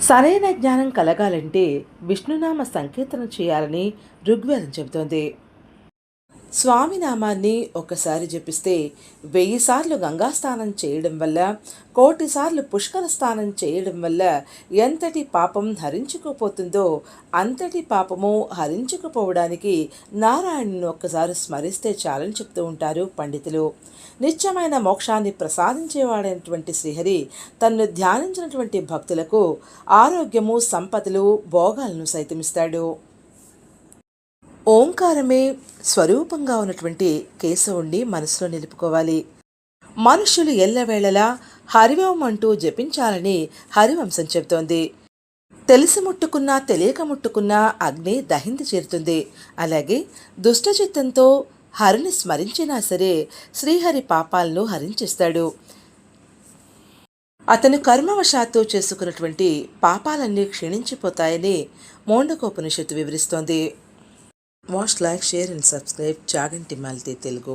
సరైన జ్ఞానం కలగాలంటే విష్ణునామ సంకీర్తన చేయాలని ఋగ్వేదం చెబుతోంది. స్వామి నామాన్ని ఒక్కసారి జపిస్తే వెయ్యి సార్లు గంగా స్నానం చేయడం వల్ల కోటి సార్లు పుష్కర స్నానం చేయడం వల్ల ఎంతటి పాపం హరించుకుపోతుందో అంతటి పాపము హరించుకుపోవడానికి నారాయణను ఒక్కసారి స్మరిస్తే చాలని చెప్తూ ఉంటారు పండితులు. నిత్యమైన మోక్షాన్ని ప్రసాదించేవాడైనటువంటి శ్రీహరి తన్ను ధ్యానించినటువంటి భక్తులకు ఆరోగ్యము సంపదలు భోగాలను సైతమిస్తాడు. ఓంకారమే స్వరూపంగా ఉన్నటువంటి కేశవుణ్ణి మనసులో నిలుపుకోవాలి. మనుషులు ఎల్లవేళలా హరివం అంటూ జపించాలని హరివంశం చెబుతోంది. తెలిసి ముట్టుకున్నా తెలియక ముట్టుకున్నా అగ్ని దహింది చేరుతుంది. అలాగే దుష్టచిత్తంతో హరిని స్మరించినా సరే శ్రీహరి పాపాలను హరించేస్తాడు. అతను కర్మవశాత్తు చేసుకున్నటువంటి పాపాలన్నీ క్షీణించిపోతాయని మోండకోపనిషత్తు వివరిస్తోంది. Must like share and subscribe Chaganti Malti Telugu